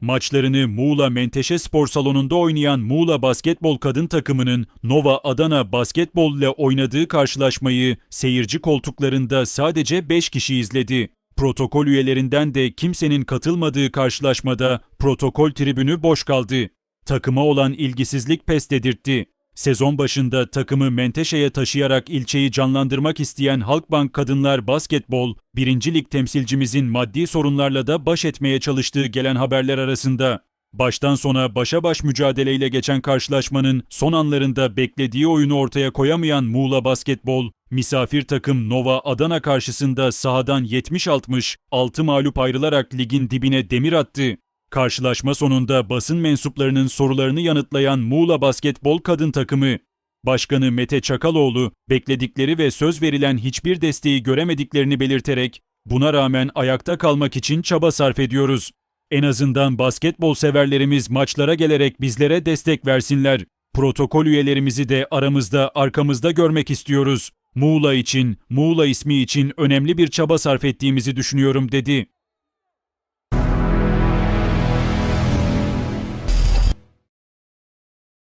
Maçlarını Muğla Menteşe Spor Salonu'nda oynayan Muğla Basketbol kadın takımının Nova Adana Basketbol ile oynadığı karşılaşmayı seyirci koltuklarında sadece 5 kişi izledi. Protokol üyelerinden de kimsenin katılmadığı karşılaşmada protokol tribünü boş kaldı. Takıma olan ilgisizlik pes dedirtti. Sezon başında takımı Menteşe'ye taşıyarak ilçeyi canlandırmak isteyen Halkbank Kadınlar Basketbol, 1. Lig temsilcimizin maddi sorunlarla da baş etmeye çalıştığı gelen haberler arasında. Baştan sona başa baş mücadeleyle geçen karşılaşmanın son anlarında beklediği oyunu ortaya koyamayan Muğla Basketbol, misafir takım Nova Adana karşısında sahadan 70-60, 6 mağlup ayrılarak ligin dibine demir attı. Karşılaşma sonunda basın mensuplarının sorularını yanıtlayan Muğla Basketbol kadın takımı, Başkanı Mete Çakaloğlu, bekledikleri ve söz verilen hiçbir desteği göremediklerini belirterek, buna rağmen ayakta kalmak için çaba sarf ediyoruz. En azından basketbol severlerimiz maçlara gelerek bizlere destek versinler. Protokol üyelerimizi de aramızda, arkamızda görmek istiyoruz. Muğla için, Muğla ismi için önemli bir çaba sarf ettiğimizi düşünüyorum dedi.